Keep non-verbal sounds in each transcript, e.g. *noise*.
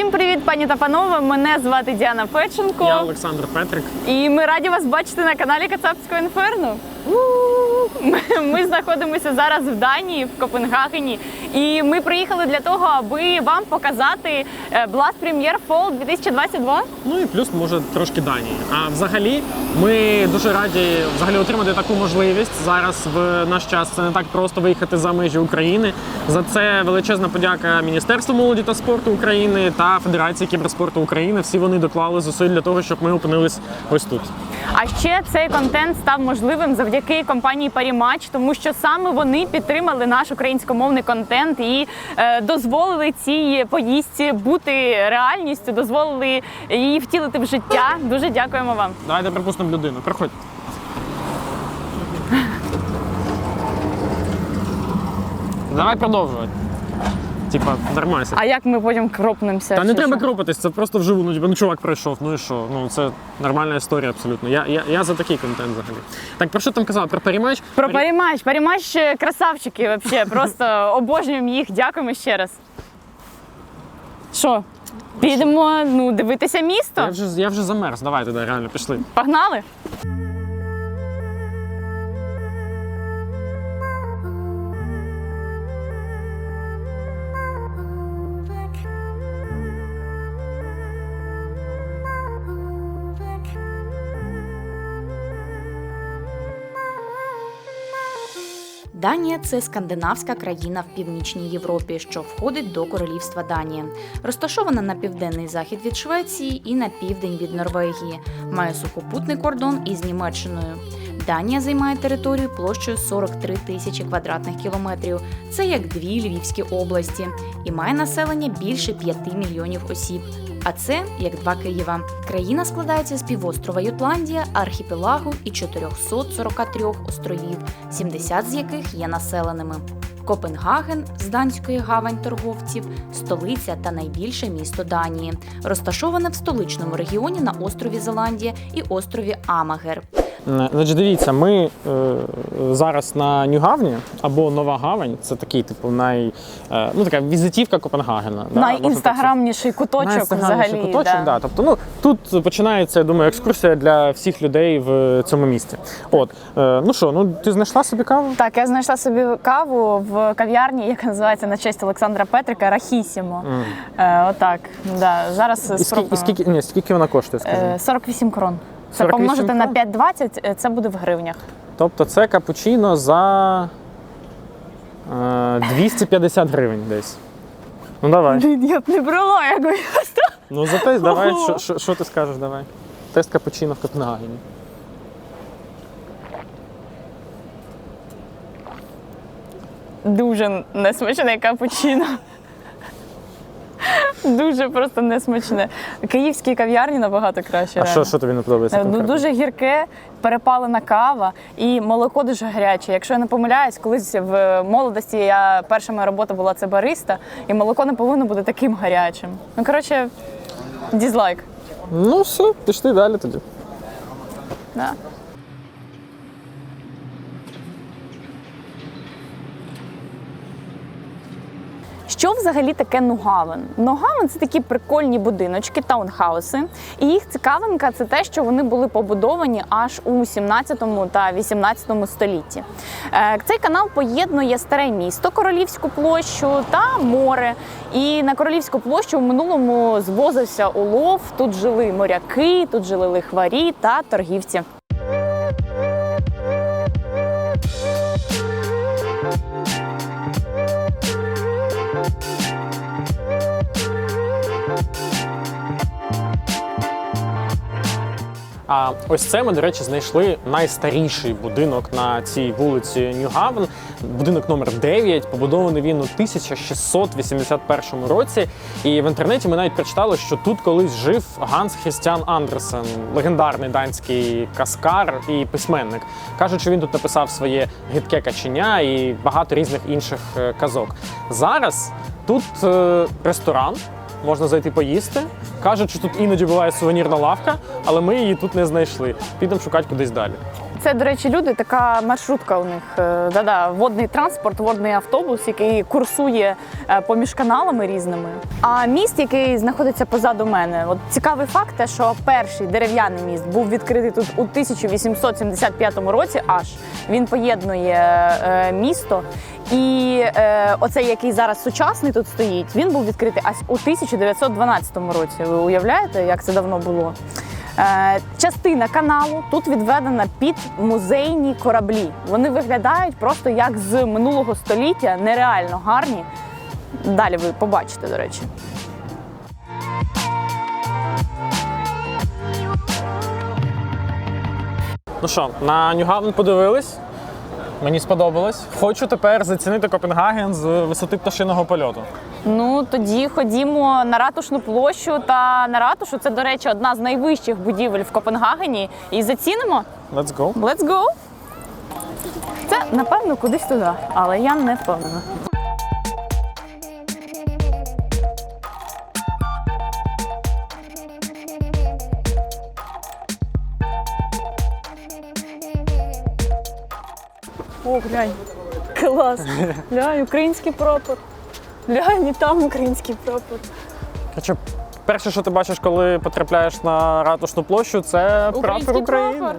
Всім привіт, пані та панове! Мене звати Діана Федченко. Я Олександр Петрик. І ми раді вас бачити на каналі Кацапського інферно. Ми, ми знаходимося зараз в Данії, в Копенгагені, і ми приїхали для того, аби вам показати е, Blast Premier Fall 2022. Ну і плюс може трошки Данії. А взагалі, ми дуже раді взагалі отримати таку можливість. Зараз в наш час це не так просто виїхати за межі України. За це величезна подяка Міністерству молоді та спорту України та Федерації кіберспорту України. Всі вони доклали зусиль для того, щоб ми опинились ось тут. А ще цей контент став можливим завдяки компанії Парімач, тому що саме вони підтримали наш українськомовний контент і е, дозволили цій поїздці бути реальністю, дозволили її втілити в життя. Дуже дякуємо вам. Давайте припустимо людину. Приходь. Давай продовжувати. Типа, нормально. А як ми потім кропнемося? Та не треба що? кропатись, це просто вживу. Ну, типу, ну чувак прийшов, ну і що? Ну це нормальна історія абсолютно. Я, я, я за такий контент взагалі. Так, про що там казав? Про парімач? Про Парімач. Парімач е, красавчики взагалі. *laughs* Просто обожнюємо їх. Дякуємо ще раз. Що? Підемо ну, дивитися місто? Я вже, я вже замерз. Давай туди, реально, пішли. Погнали? Данія це скандинавська країна в північній Європі, що входить до королівства Данія. Розташована на південний захід від Швеції і на південь від Норвегії. Має сухопутний кордон із Німеччиною. Данія займає територію площею 43 тисячі квадратних кілометрів. Це як дві Львівські області, і має населення більше 5 мільйонів осіб. А це як два Києва. Країна складається з півострова Ютландія, архіпелагу і 443 островів, 70 з яких є населеними. Копенгаген з данської гавань торговців, столиця та найбільше місто Данії, розташоване в столичному регіоні на острові Зеландія і острові Амагер. Е, Значить, дивіться, ми е, зараз на Нюгавні або Нова Гавань. Це такий, типу, най, е, ну, така візитівка Копенгагена. Найінстаграмніший куточок Найінстаграмніший взагалі. куточок, да. да. Тобто, ну тут починається, я думаю, екскурсія для всіх людей в цьому місті. От, е, ну що, ну ти знайшла собі каву? Так, я знайшла собі каву в кав'ярні, яка називається на честь Олександра Петрика Рахісімо. Е, отак. Да. Зараз І скільки, спробуємо. скільки, ні, скільки вона коштує, скажи? Е, 48 крон. Це 48 помножити на крон? 5,20, е, це буде в гривнях. Тобто це капучино за е, 250 гривень десь. Ну давай. Я б не брала якось. Ну за те, давай, що, що, що ти скажеш, давай. Тест капучино в Копенгагені. Дуже несмачне капучино. Дуже просто несмачне. Київські кав'ярні набагато краще. А реально. що, що тобі не подобається? Е, Ну, конкретно? дуже гірке, перепалена кава і молоко дуже гаряче. Якщо я не помиляюсь, колись в молодості я перша моя робота була це бариста, і молоко не повинно бути таким гарячим. Ну коротше, дізлайк. Ну все, пішли далі тоді. Да. Що взагалі таке нугавен? Нугавен це такі прикольні будиночки, таунхауси. І їх цікавинка це те, що вони були побудовані аж у 17 та 18 столітті. Е, Цей канал поєднує старе місто, Королівську площу та море. І на Королівську площу в минулому звозився улов. Тут жили моряки, тут жили лихварі та торгівці. А ось це ми, до речі, знайшли найстаріший будинок на цій вулиці Ньюгавен. Будинок номер 9. Побудований він у 1681 році. І в інтернеті ми навіть прочитали, що тут колись жив Ганс Хрістіан Андерсен, легендарний данський каскар і письменник. Кажуть, що він тут написав своє гидке каченя і багато різних інших е, казок. Зараз тут е, ресторан можна зайти поїсти. Кажуть, що тут іноді буває сувенірна лавка, але ми її тут не знайшли. Підемо шукати кудись далі. Це, до речі, люди, така маршрутка у них. е, Да-да, водний транспорт, водний автобус, який курсує е, поміж каналами різними. А міст, який знаходиться позаду мене, от цікавий факт, те, що перший дерев'яний міст був відкритий тут у 1875 році. Аж він поєднує е, місто. І е, оцей, який зараз сучасний тут стоїть, він був відкритий аж у 1912 році. Ви уявляєте, як це давно було? Е, частина каналу тут відведена під музейні кораблі. Вони виглядають просто як з минулого століття, нереально гарні. Далі ви побачите, до речі. Ну що, на Ньюгавен подивились? Мені сподобалось. Хочу тепер зацінити Копенгаген з висоти пташиного польоту. Ну тоді ходімо на ратушну площу та на ратушу. Це, до речі, одна з найвищих будівель в Копенгагені. І зацінимо. Let's go. Let's go! Це напевно кудись туди, але я не впевнена. О, глянь. Клас. Глянь, український прапор. Глянь, і там український прапор. Короче, перше, що ти бачиш, коли потрапляєш на ратушну площу, це прапор Український України. прапор.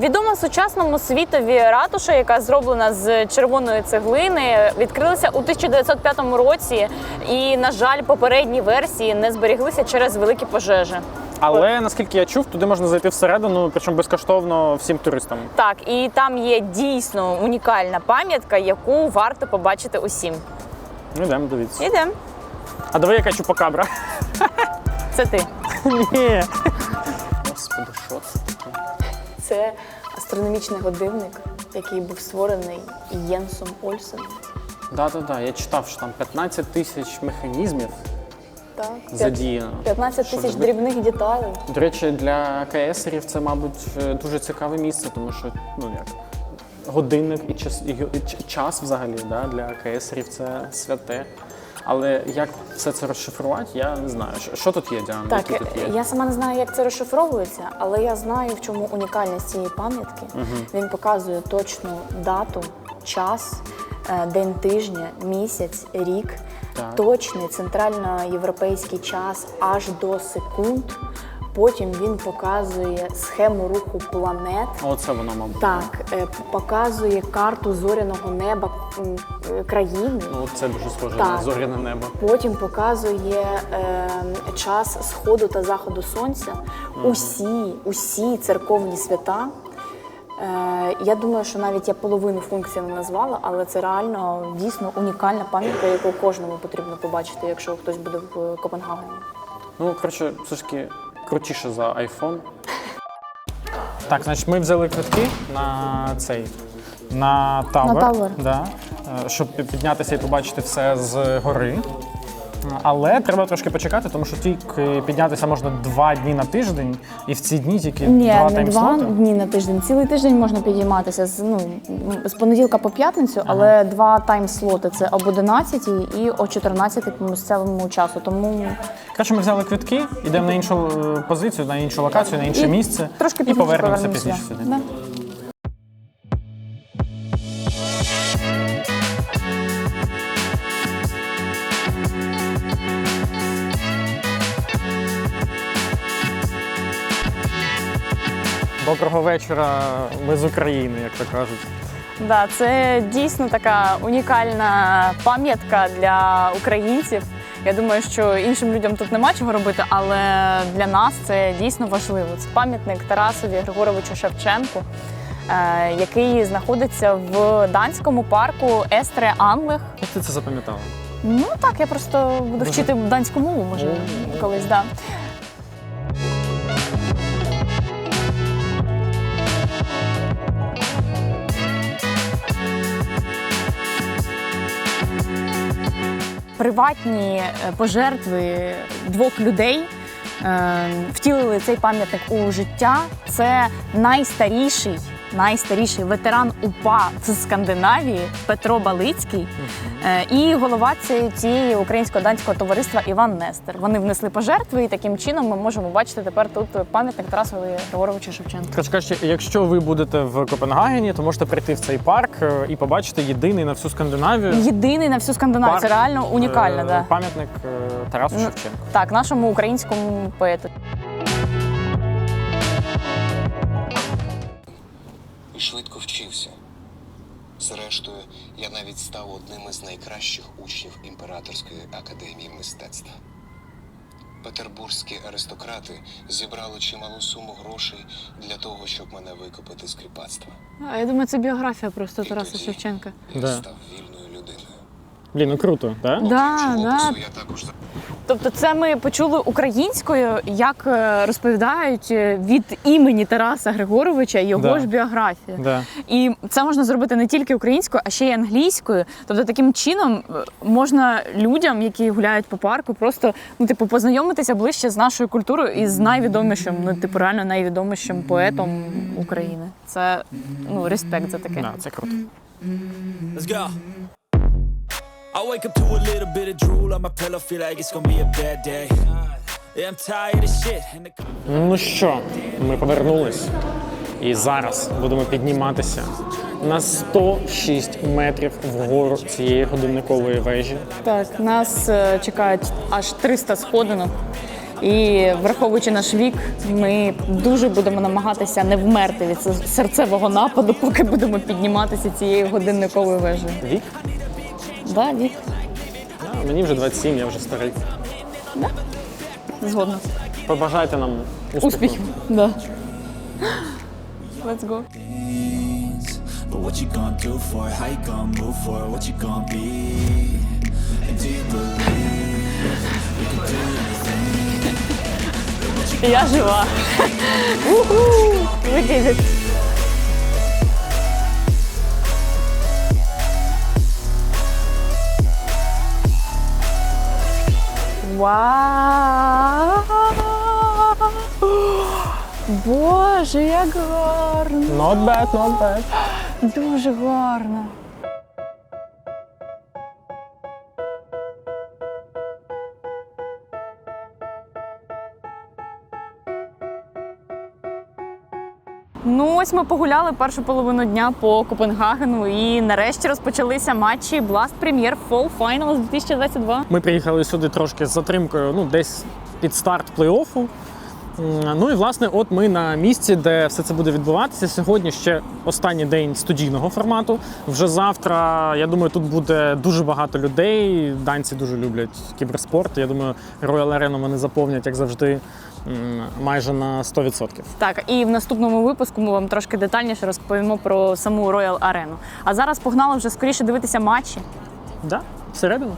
Відома сучасному світові ратуша, яка зроблена з червоної цеглини, відкрилася у 1905 році. І, на жаль, попередні версії не зберіглися через великі пожежі. Але наскільки я чув, туди можна зайти всередину, причому безкоштовно всім туристам. Так, і там є дійсно унікальна пам'ятка, яку варто побачити усім. Ну, йдемо, дивіться. Ідемо. А диви, яка чупакабра. Це ти. *laughs* Ні. Господи, що це таке? Це астрономічний годинник, який був створений Єнсом Ольсеном. Да-да-да, я читав, що там 15 тисяч механізмів Так, задіяно. 15 тисяч ж, дрібних деталей. До речі, для КСРів це, мабуть, е, дуже цікаве місце, тому що ну як годинник і час, і, і ч- час взагалі да, для КСРів це святе. Але як все це розшифрувати, я не знаю. Що, тут є, Діана? Так, Які тут є? я сама не знаю, як це розшифровується, але я знаю, в чому унікальність цієї пам'ятки. Він показує точну дату, час, е, день тижня, місяць, рік, Так. точний центральноєвропейський час аж до секунд. Потім він показує схему руху планет. Оце воно, мабуть. Так, е, показує карту зоряного неба е, країни. Ну, це дуже схоже на зоряне небо. Потім показує е, час сходу та заходу сонця. Усі, усі церковні свята. Е, я думаю, що навіть я половину функцій не назвала, але це реально дійсно унікальна пам'ятка, яку кожному потрібно побачити, якщо хтось буде в Копенгагені. Ну, коротше, все ж таки крутіше за iPhone. Так, значить, ми взяли квитки на цей. На Tower, На Tower. Да, е, щоб піднятися і побачити все з гори. Але треба трошки почекати, тому що тільки піднятися можна два дні на тиждень, і в ці дні тільки два Ні, не два таймслоти. дні на тиждень. Цілий тиждень можна підійматися з ну з понеділка по п'ятницю, але два тайм-слоти це об 11 і о 14 по місцевому часу. Тому Коротше, ми взяли квитки, йдемо на іншу е, позицію, на іншу локацію, на інше І місце трошки і пізніше повернемося повернемося. пізніше сюди. Да. Доброго вечора, ми з України, як то кажуть. Да, це дійсно така унікальна пам'ятка для українців. Я думаю, що іншим людям тут нема чого робити, але для нас це дійсно важливо. Це пам'ятник Тарасові Григоровичу Шевченку, е, який знаходиться в данському парку Естре Анлех. Як ти це запам'ятала? Ну так, я просто буду вчити данську мову, може, колись да. Приватні е, пожертви двох людей е, втілили цей пам'ятник у життя. Це найстаріший найстаріший ветеран УПА з Скандинавії Петро Балицький е, і голова цієї, українсько-данського товариства Іван Нестер. Вони внесли пожертви, і таким чином ми можемо бачити тепер тут пам'ятник Тарасу Григоровичу. Коротше кажучи, якщо ви будете в Копенгагені, то можете прийти в цей парк е, і побачити єдиний на всю Скандинавію Єдиний на всю Скандинавію. Це реально унікально. е, Да. пам'ятник е, Тарасу Ну, Шевченку. Так, нашому українському поету. І швидко вчився. Зрештою, я навіть став одним із найкращих учнів Імператорської академії мистецтва. Петербурзькі аристократи зібрали чималу суму грошей для того, щоб мене викопити з кріпацтва. А я думаю, це біографія просто І тоді Я Да. став вільною. Блін, ну круто, так? Да, да. Тобто, це ми почули українською, як е, розповідають е, від імені Тараса Григоровича його Да. ж біографію. Да. І це можна зробити не тільки українською, а ще й англійською. Тобто, таким чином е, можна людям, які гуляють по парку, просто ну, типу, познайомитися ближче з нашою культурою і з найвідомішим, ну типу, реально найвідомішим поетом України. Це ну респект за таке. Да, це круто. Let's go. I wake up to a little bit of drool on my pillow, feel like it's gonna be a bad day. Yeah, I'm tired of shit. And the Ну що, ми повернулись. І зараз будемо підніматися на 106 метрів вгору цієї годинникової вежі. Так, нас е, чекають аж 300 сходинок. І враховуючи наш вік, ми дуже будемо намагатися не вмерти від се- серцевого нападу, поки будемо підніматися цією годинниковою вежею. Вік? Да, вік, А, мені вже 27, я вже старий. згодна. Побажайте нам успіху. Успіхів. Да. Let's go. things. But what you gonna do for it? How you gonna move for it? What you gonna be? And do you believe we can do anything? Я жива. Уху! We Вау! *gasps* Боже, як гарно! Not bad, not bad. Дуже гарно. Ось ми погуляли першу половину дня по Копенгагену і нарешті розпочалися матчі Blast Premier Fall Finals 2022. Ми приїхали сюди трошки з затримкою, ну десь під старт плей-оффу. Ну і власне, от ми на місці, де все це буде відбуватися. Сьогодні ще останній день студійного формату. Вже завтра, я думаю, тут буде дуже багато людей. Данці дуже люблять кіберспорт. Я думаю, Royal Arena вони заповнять, як завжди, майже на 100%. Так, і в наступному випуску ми вам трошки детальніше розповімо про саму Royal Арену. А зараз погнали вже скоріше дивитися матчі. Да? Всередину.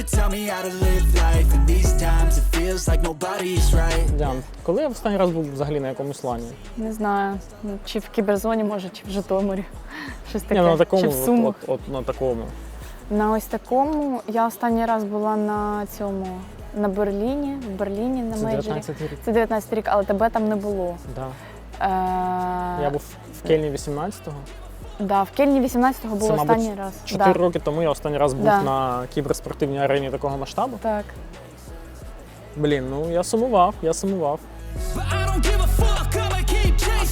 To tell me how to live life? In these times, it feels like nobody's right. Діан, коли я в останній раз був взагалі на якомусь лані? Не знаю, чи в кіберзоні, може, чи в Житомирі. *laughs* Щось таке. Ні, ну, на такому, чи в от, Сумах. от, от на такому. На ось такому я останній раз була на цьому на Берліні. В Берліні на Це мейджорі. 19 рік. Це 19 рік, але тебе там не було. Да. Е, Я був в Кельні 18-го. Да, в Кельні 18-го був Це, мабуть, останній раз. Чотири Да. роки тому я останній раз був Да. на кіберспортивній арені такого масштабу. Так. Блін, ну я сумував, я сумував.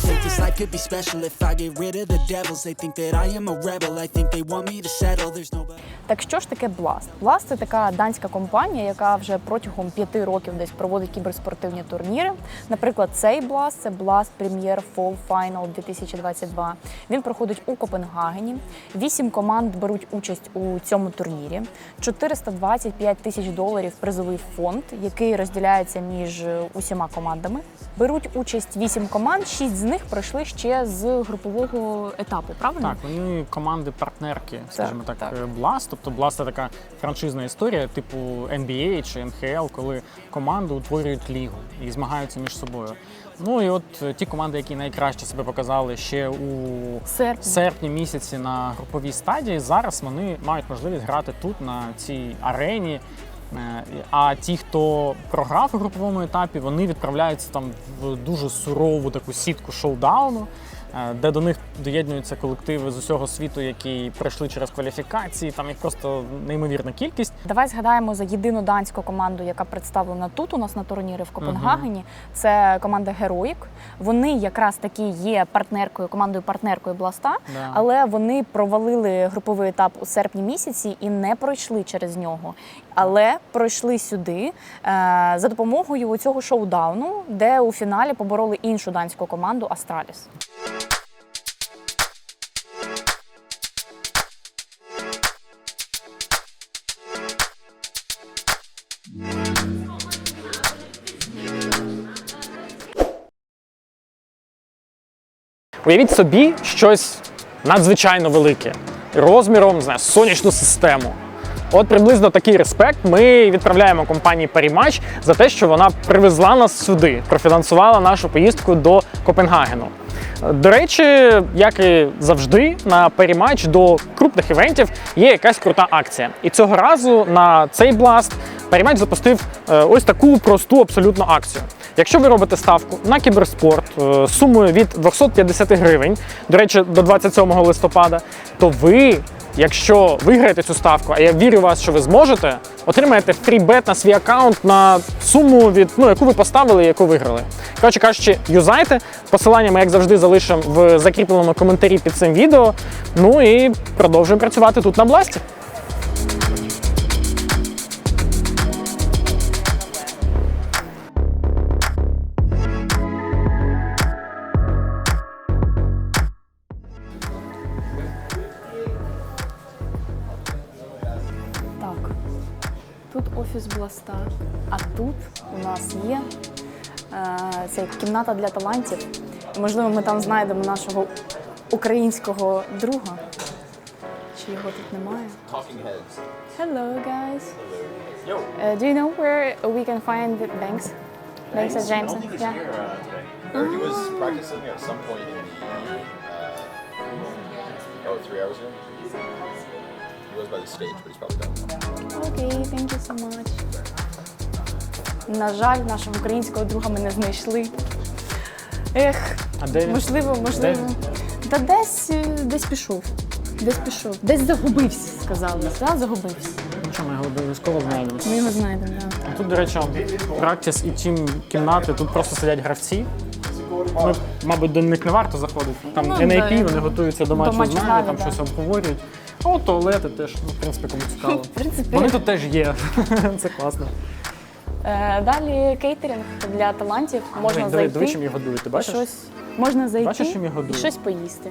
Think this life could be special if I get rid of the devils. They think that I am a rebel. I think they want me to settle. There's no better. Так що ж таке Blast? Blast – це така данська компанія, яка вже протягом п'яти років десь проводить кіберспортивні турніри. Наприклад, цей Blast – це Blast Premier Fall Final 2022. Він проходить у Копенгагені. Вісім команд беруть участь у цьому турнірі. 425 тисяч доларів призовий фонд, який розділяється між усіма командами. Беруть участь вісім команд, шість з них пройшли ще з групового етапу. Правильно? Так, вони команди-партнерки, скажімо так, так. е, Blast. Тобто це така франшизна історія, типу NBA чи NHL, коли команди утворюють лігу і змагаються між собою. Ну і от е, ті команди, які найкраще себе показали ще у Серпні. серпні місяці на груповій стадії, зараз вони мають можливість грати тут, на цій арені. Е, А ті, хто програв у груповому етапі, вони відправляються там в дуже сурову таку сітку шоудауну, де до них доєднуються колективи з усього світу, які пройшли через кваліфікації. Там їх просто неймовірна кількість. Давай згадаємо за єдину данську команду, яка представлена тут у нас на турнірі в Копенгагені. Це команда Героїк. Вони якраз таки є партнеркою, командою партнеркою Бласта, Да. але вони провалили груповий етап у серпні місяці і не пройшли через нього. Але пройшли сюди е, за допомогою цього шоудауну, де у фіналі побороли іншу данську команду Астраліс. Уявіть собі щось надзвичайно велике, розміром не знаю, сонячну систему. От приблизно такий респект ми відправляємо компанії Parimatch за те, що вона привезла нас сюди, профінансувала нашу поїздку до Копенгагену. До речі, як і завжди, на Parimatch до крупних івентів є якась крута акція. І цього разу на цей бласт Parimatch запустив е, ось таку просту абсолютно акцію. Якщо ви робите ставку на кіберспорт е, сумою від 250 гривень, до речі, до 27 листопада, то ви, якщо виграєте цю ставку, а я вірю в вас, що ви зможете, отримаєте фрібет на свій аккаунт на суму, від ну яку ви поставили, і яку виграли. Коротше кажучи, юзайте. Посилання ми, як завжди, залишимо в закріпленому коментарі під цим відео. Ну і продовжуємо працювати тут на бласті. Офіс а тут у нас є е, ця кімната для талантів. Можливо, ми там знайдемо нашого українського друга. Чи його тут немає? Hello, guys. Uh, do you know where we can find Banks? Banks at Jameson? Yeah. here uh, today. Or he was practicing at some point in the uh, oh three hours ago. Was by the stage, but he's probably done. Окей, thank you so much. На жаль, нашого українського друга ми не знайшли. Ех, А де він? можливо, можливо. Та десь, е, десь пішов. Десь пішов. Десь загубився, сказали. Да, загубився. Ну що, ми його обов'язково знайдемо. Ми його знайдемо, да. Тут, до речі, практис і тім кімнати, тут просто сидять гравці. Ми, мабуть, до них не варто заходити. Там Ну, NAP, да. вони готуються до матчу з матчу нами, нами, там да. щось обговорюють. От туалети теж, ну, в принципі, кому цікаво. *laughs* В принципі, Вони тут теж є. *laughs* Це класно. е, далі кейтеринг для талантів. Можна Диви, зайти. диви, чим їх годують, ти бачиш? щось, можна зайти Бачиш, чим я і щось поїсти.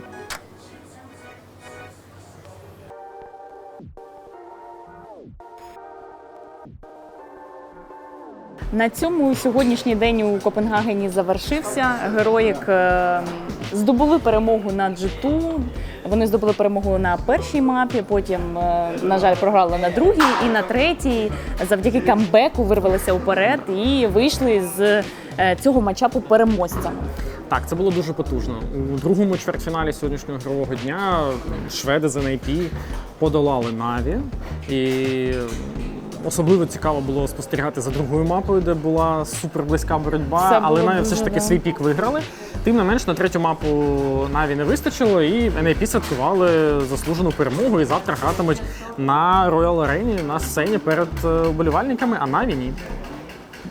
На цьому сьогоднішній день у Копенгагені завершився. Героїк е, здобули перемогу на G2, Вони здобули перемогу на першій мапі, потім, е, на жаль, програли на другій і на третій. Завдяки камбеку вирвалися вперед і вийшли з е, цього матчапу переможцями. Так, це було дуже потужно. У другому чвертьфіналі сьогоднішнього ігрового дня шведи з NIP подолали Наві. І особливо цікаво було спостерігати за другою мапою, де була супер близька боротьба, Це але було Наві все ж таки да. свій пік виграли. Тим не менш, на третю мапу Наві не вистачило, і NAP святкували заслужену перемогу. І завтра гратимуть на Royal Arena на сцені перед е, вболівальниками, а Наві ні.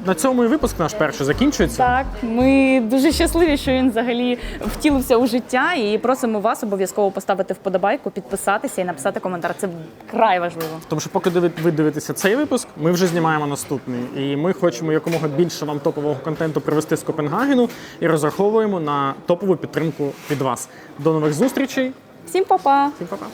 На цьому і випуск наш перший закінчується. Так, ми дуже щасливі, що він взагалі втілився у життя, і просимо вас обов'язково поставити вподобайку, підписатися і написати коментар. Це край важливо. Тому що поки ви дивитеся цей випуск, ми вже знімаємо наступний. І ми хочемо якомога більше вам топового контенту привезти з Копенгагену і розраховуємо на топову підтримку від вас. До нових зустрічей. Всім па-па! Всім па-па.